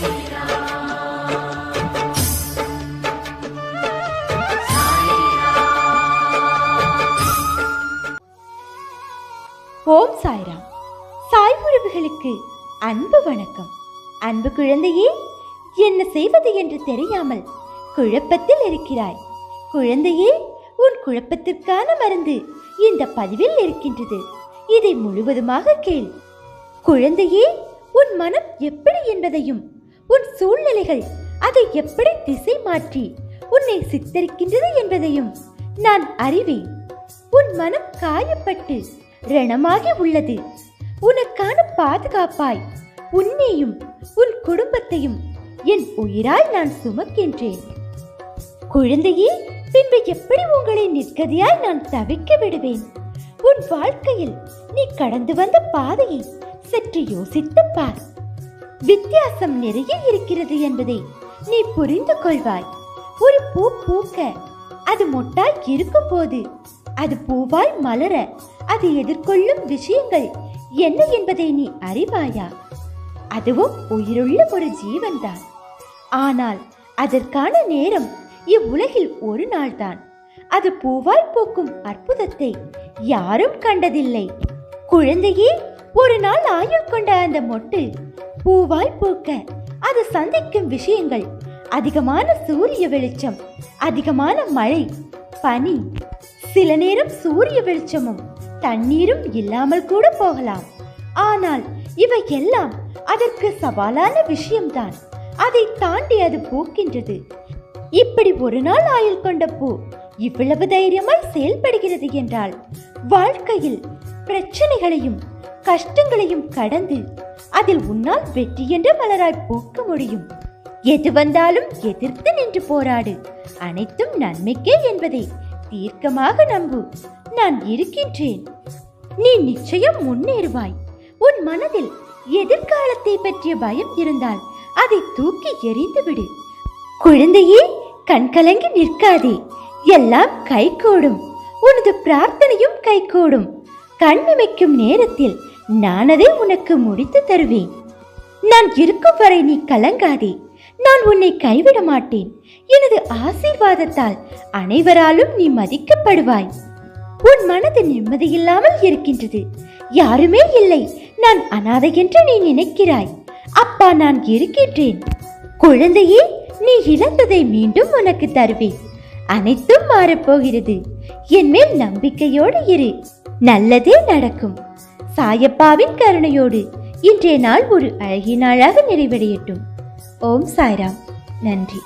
ஓம் சாய்ராம். சாய் உறவுகளுக்கு அன்பு வணக்கம். அன்பு குழந்தையே என்ன செய்வது என்று தெரியாமல் குழப்பத்தில் இருக்கிறாய். குழந்தையே உன் குழப்பத்திற்கான மருந்து இந்த பதிவில் இருக்கின்றது. இதை முழுவதுமாக கேள். குழந்தையே உன் மனம் எப்படி என்பதையும் உன் சூழ்நிலைகள் அதை எப்படி திசை மாற்றி உன்னை சித்தரிக்கின்றது என்பதையும் நான் அறிவேன். உன் மனம் காயப்பட்டு ரணமாகி உள்ளது. உனக்கான பாதுகாப்பாய் உன்னையும் உன் குடும்பத்தையும் என் உயிரால் நான் சுமக்கின்றேன். குழந்தையே பின்பு எப்படி உங்களை நிற்கதியாய் நான் தவிக்க விடுவேன்? உன் வாழ்க்கையில் நீ கடந்து வந்த பாதையை சற்று யோசித்துப் பார். வித்தியாசம் நிறைய இருக்கிறது என்பதை நீ புரிந்து கொள்வாய். ஒரு பூ பூக்க அது மொட்டாய் இருக்கும் போது அது பூவாய் மலர அது எதிர்கொள்ளும் விஷயங்கள் என்ன என்பதை நீ அறிவாயா? அதுவும் உயிருள்ள ஒரு ஜீவன்தான். ஆனால் அதற்கான நேரம் இவ்வுலகில் ஒரு நாள்தான். அது பூவாய் பூக்கும் அற்புதத்தை யாரும் கண்டதில்லை. குழந்தையே ஒரு நாள் ஆயுள் கொண்ட அந்த மொட்டு பூவாய் பூக்க. அது சந்திக்கும் விஷயங்கள். அதிகமான சூரிய வெளிச்சம் அதிகமான மழை பனி. சில நேரம் சூரிய வெளிச்சமும் தண்ணீரும் இல்லாமல் கூட போகலாம். ஆனால் இவை எல்லாம் அதற்கு சவாலான விஷயம்தான். அதை தாண்டி அது பூக்கின்றது. இப்படி ஒரு நாள் ஆயுள் கொண்ட பூ இவ்வளவு தைரியமாய் செயல்படுகிறது என்றால் வாழ்க்கையில் பிரச்சனைகளையும் கஷ்டங்களையும் கடந்து அதில் உன்னால் வெற்றி என்ற மலராய் பூக்க முடியும். எது வந்தாலும் எதிர்த்து நின்று போராடு. அனைத்தும் நன்மைக்கே என்பதை தீர்க்கமாக நம்பு. நான் இருக்கின்றேன். நீ நிச்சயம் முன்னேறுவாய். உன் மனதில் எதிர்காலத்தை பற்றிய பயம் இருந்தால் அதை தூக்கி எறிந்துவிடு குழந்தையே கண்கலங்கி நிற்காதே. எல்லாம் கைகூடும். உனது பிரார்த்தனையும் கைகூடும். கண்ணிமைக்கும் நேரத்தில் நான் அதை உனக்கு முடித்து தருவேன். நான் இருக்கும் வரை நீ கலங்காதே. நான் உன்னை கைவிட மாட்டேன். எனது ஆசீர்வாதத்தால் அனைவராலும் நீ மதிக்கப்படுவாய். உன் மனது நிம்மதியில்லாமல் இருக்கின்றது. யாருமே இல்லை. நான் அனாதை என்று நீ நினைக்கிறாய். அப்பா நான் இருக்கின்றேன். குழந்தையே நீ இழந்ததை மீண்டும் உனக்கு தருவேன். அனைத்தும் மாறப்போகிறது என் மேல் நம்பிக்கையோடு இரு. நல்லதே நடக்கும். சாயப்பாவின் கருணையோடு இன்றைய நாள் ஒரு அழகிய நாளாக நிறைவடையட்டும். ஓம் சாய்ராம். நன்றி.